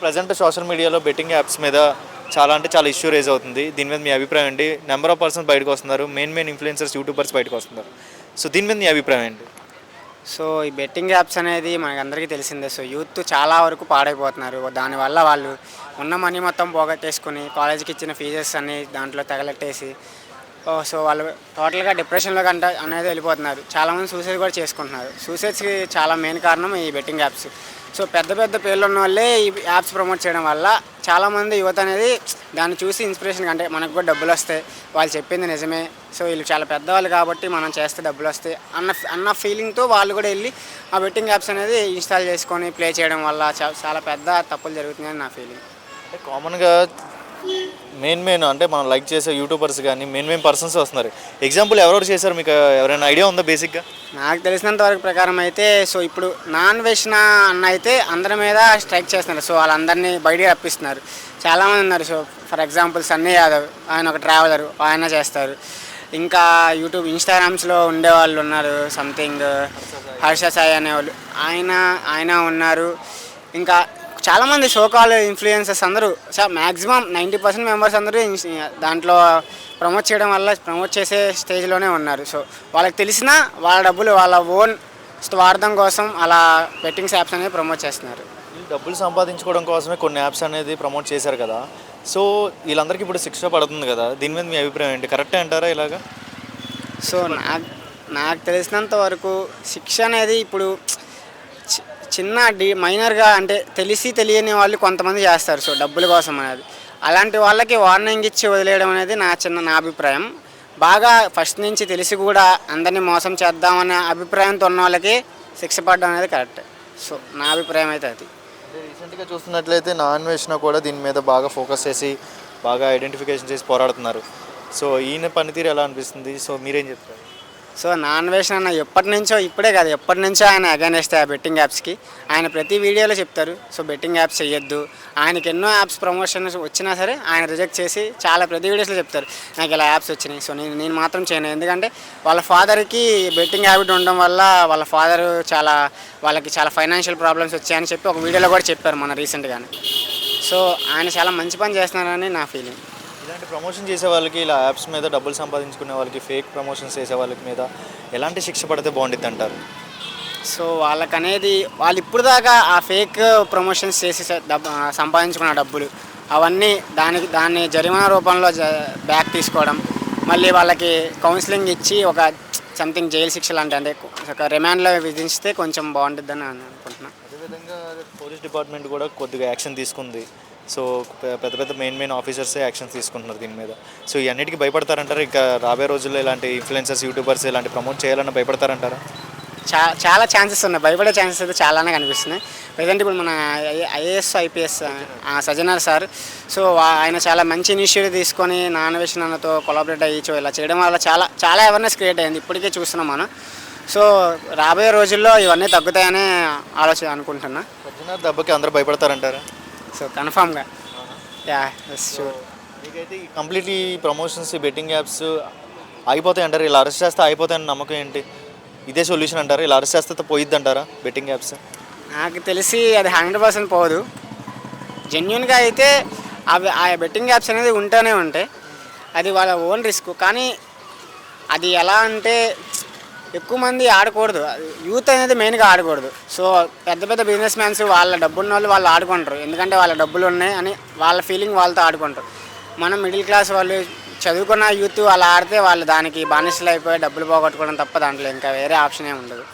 Present social మీడియాలో betting apps మీద చాలా అంటే చాలా ఇష్యూ రేజ్ అవుతుంది. దీని మీద మీ అభిప్రాయం ఏంటి? నెంబర్ ఆఫ్ పర్సన్స్ బయటకు వస్తున్నారు. మెయిన్ మెయిన్ ఇన్ఫ్లుయెన్సర్స్ యూట్యూబర్స్ బయటకు వస్తున్నారు. సో దీని మీద మీ అభిప్రాయం ఏంటి? సో ఈ బెట్టింగ్ యాప్స్ అనేది మనకు అందరికీ తెలిసిందే. సో యూత్ చాలా వరకు పాడైపోతున్నారు. దానివల్ల వాళ్ళు ఉన్న మనీ మొత్తం పోగొట్టేసుకుని కాలేజీకి ఇచ్చిన ఫీజెస్ అన్ని దాంట్లో తగలెట్టేసి సో వాళ్ళు టోటల్గా డిప్రెషన్లో కంట అనేది వెళ్ళిపోతున్నారు. చాలామంది సూసైడ్ కూడా చేసుకుంటున్నారు. సూసైడ్స్కి చాలా మెయిన్ కారణం ఈ బెట్టింగ్ యాప్స్. సో పెద్ద పెద్ద పేర్లు ఉన్న వాళ్ళే ఈ యాప్స్ ప్రమోట్ చేయడం వల్ల చాలామంది యువత అనేది దాన్ని చూసి ఇన్స్పిరేషన్ అంటే మనకు కూడా డబ్బులు వస్తాయి. వాళ్ళు చెప్పింది నిజమే. సో వీళ్ళు చాలా పెద్దవాళ్ళు కాబట్టి మనం చేస్తే డబ్బులు వస్తాయి అన్న అన్న ఫీలింగ్తో వాళ్ళు కూడా వెళ్ళి ఆ బెట్టింగ్ యాప్స్ అనేది ఇన్స్టాల్ చేసుకొని ప్లే చేయడం వల్ల చాలా పెద్ద తప్పులు జరుగుతున్నాయని నా ఫీలింగ్ కామన్గా మెయిన్ మెయిన్ అంటే మనం లైక్ చేసే యూట్యూబర్స్ కానీ మెయిన్ మెయిన్ పర్సన్స్ వస్తున్నారు. ఎగ్జాంపుల్ ఎవరెవరు చేశారు? మీకు ఎవరైనా ఐడియా ఉందా బేసిక్గా? నాకు తెలిసినంత వరకు ప్రకారం అయితే సో ఇప్పుడు నాన్ వెజ్ అన్న అయితే అందరి మీద స్ట్రైక్ చేస్తున్నారు. సో వాళ్ళందరినీ బయటికి రప్పిస్తున్నారు. చాలామంది ఉన్నారు. So for example Sunny Yadav ఆయన ఒక ట్రావెలర్ ఆయన చేస్తారు. ఇంకా యూట్యూబ్ ఇన్స్టాగ్రామ్స్లో ఉండే వాళ్ళు ఉన్నారు. సంథింగ్ హర్ష సాయి అనేవాళ్ళు. ఆయన ఆయన ఉన్నారు. ఇంకా చాలామంది సోకాల్ ఇన్ఫ్లుయెన్సర్స్ అందరూ మ్యాక్సిమం నైంటీ పర్సెంట్ మెంబర్స్ అందరూ దాంట్లో ప్రమోట్ చేయడం వల్ల ప్రమోట్ చేసే స్టేజ్లోనే ఉన్నారు. సో వాళ్ళకి తెలిసినా వాళ్ళ డబ్బులు వాళ్ళ ఓన్ స్వార్థం కోసం అలా బెట్టింగ్స్ యాప్స్ అనేవి ప్రమోట్ చేస్తున్నారు. డబ్బులు సంపాదించుకోవడం కోసమే కొన్ని యాప్స్ అనేది ప్రమోట్ చేశారు కదా. సో వీళ్ళందరికీ ఇప్పుడు శిక్ష పడుతుంది కదా. దీని మీద మీ అభిప్రాయం ఏంటి? కరెక్టే అంటారా ఇలాగా? సో నాకు నాకు తెలిసినంత వరకు శిక్ష అనేది ఇప్పుడు చిన్న డి మైనర్గా అంటే తెలిసి తెలియని వాళ్ళు కొంతమంది చేస్తారు. సో డబ్బుల కోసం అనేది. అలాంటి వాళ్ళకి వార్నింగ్ ఇచ్చి వదిలేయడం అనేది నా చిన్న నా అభిప్రాయం. బాగా ఫస్ట్ నుంచి తెలిసి కూడా అందరినీ మోసం చేద్దామనే అభిప్రాయంతో ఉన్న వాళ్ళకి శిక్ష పడడం అనేది కరెక్ట్. సో నా అభిప్రాయం అయితే అది. రీసెంట్గా చూస్తున్నట్లయితే నాన్ వెజ్న కూడా దీని మీద బాగా ఫోకస్ చేసి బాగా ఐడెంటిఫికేషన్ చేసి పోరాడుతున్నారు. సో ఈయన పనితీరు ఎలా అనిపిస్తుంది? సో మీరేం చెప్తారు? సో నాన్ వెజ్ అన్న ఎప్పటి నుంచో ఇప్పుడే కాదు ఎప్పటి నుంచో ఆయన అగైనెస్ట్ ఆ బెట్టింగ్ యాప్స్కి ఆయన ప్రతి వీడియోలో చెప్తారు సో బెట్టింగ్ యాప్స్ చేయొద్దు ఆయనకి ఎన్నో యాప్స్ ప్రమోషన్స్ వచ్చినా సరే ఆయన రిజెక్ట్ చేసి చాలా ప్రతి వీడియోస్లో చెప్తారు నాకు ఇలా యాప్స్ వచ్చినాయి సో నేను నేను మాత్రం చేయను. ఎందుకంటే వాళ్ళ ఫాదర్కి బెట్టింగ్ హ్యాబిట్ ఉండడం వల్ల వాళ్ళ ఫాదర్ చాలా వాళ్ళకి చాలా ఫైనాన్షియల్ ప్రాబ్లమ్స్ వచ్చాయని చెప్పి ఒక వీడియోలో కూడా చెప్పారు మన రీసెంట్గానే సో ఆయన చాలా మంచి పని చేస్తున్నారని నా ఫీలింగ్ ఇలాంటి ప్రమోషన్ చేసే వాళ్ళకి ఇలా యాప్స్ మీద డబ్బులు సంపాదించుకునే వాళ్ళకి ఫేక్ ప్రమోషన్స్ చేసే వాళ్ళకి మీద ఎలాంటి శిక్ష పడితే బాగుంటుంది అంటారు? సో వాళ్ళకనేది వాళ్ళు ఇప్పుడు దాకా ఆ ఫేక్ ప్రమోషన్స్ చేసి సంపాదించుకున్న డబ్బులు అవన్నీ దానికి దాన్ని జరిమానా రూపంలో బ్యాక్ తీసుకోవడం మళ్ళీ వాళ్ళకి కౌన్సిలింగ్ ఇచ్చి ఒక సంథింగ్ జైలు శిక్ష లాంటి అంటే ఒక రిమాండ్లో విధించితే కొంచెం బాగుంటుందని నేను అనుకుంటున్నాను అదేవిధంగా పోలీస్ డిపార్ట్మెంట్ కూడా కొద్దిగా యాక్షన్ తీసుకుంది. సో పెద్ద పెద్ద మెయిన్ మెయిన్ ఆఫీసర్సే యాక్షన్ తీసుకుంటున్నారు దీని మీద. సో ఇవన్నిటికీ భయపడతారంటారా? ఇంకా రాబోయే రోజుల్లో ఇలాంటి ఇన్ఫ్లుయెన్సర్స్ యూట్యూబర్స్ ఇలాంటి ప్రమోట్ చేయాలన్న భయపడతారంటారా? చా చాలా ఛాన్సెస్ ఉన్నాయి. భయపడే ఛాన్సెస్ అయితే చాలానే కనిపిస్తున్నాయి. ప్రజెంట్ ఇప్పుడు మన IAS IPS Sajjanar sir. So ఆయన చాలా మంచి ఇనిషియేటివ్ తీసుకొని నానవేషన్ అన్నతో కొలాబరేట్ అయ్యి ఇలా చేయడం వల్ల చాలా చాలా అవేర్నెస్ క్రియేట్ అయింది. ఇప్పటికే చూస్తున్నాం మనం. సో రాబోయే రోజుల్లో ఇవన్నీ తగ్గుతాయని ఆలోచన అనుకుంటున్నా. సజ్జనార్ దెబ్బకి అందరూ భయపడతారంటారా? సో కన్ఫామ్గా. యా ఎస్ షూర్ మీకైతే ఈ కంప్లీట్లీ ప్రమోషన్స్ బెట్టింగ్ యాప్స్ ఆగిపోతాయి అంటారు. ఇలా అరెస్ట్ చేస్తే ఆగిపోతాయని నమ్మకం ఏంటి? ఇదే సొల్యూషన్ అంటారా? ఇలా అరెస్ట్ చేస్తే పోయిద్ది అంటారా బెట్టింగ్ యాప్స్? నాకు తెలిసి అది హండ్రెడ్ పర్సెంట్ పోదు. జెన్యున్గా అయితే అవి ఆ బెట్టింగ్ యాప్స్ అనేది ఉంటూనే ఉంటాయి. అది వాళ్ళ ఓన్ రిస్క్. కానీ అది ఎలా అంటే ఎక్కువ మంది ఆడకూడదు. యూత్ అనేది మెయిన్గా ఆడకూడదు. సో పెద్ద పెద్ద బిజినెస్ మ్యాన్స్ వాళ్ళ డబ్బున్న వాళ్ళు వాళ్ళు ఆడుకుంటారు. ఎందుకంటే వాళ్ళ డబ్బులు ఉన్నాయి అని వాళ్ళ ఫీలింగ్ వాళ్ళతో ఆడుకుంటారు. మనం మిడిల్ క్లాస్ వాళ్ళు చదువుకున్న యూత్ అలా ఆడితే వాళ్ళు దానికి బానిసలు అయిపోయి డబ్బులు పోగొట్టుకోవడం తప్ప దాంట్లో ఇంకా వేరే ఆప్షన్ ఏమి ఉండదు.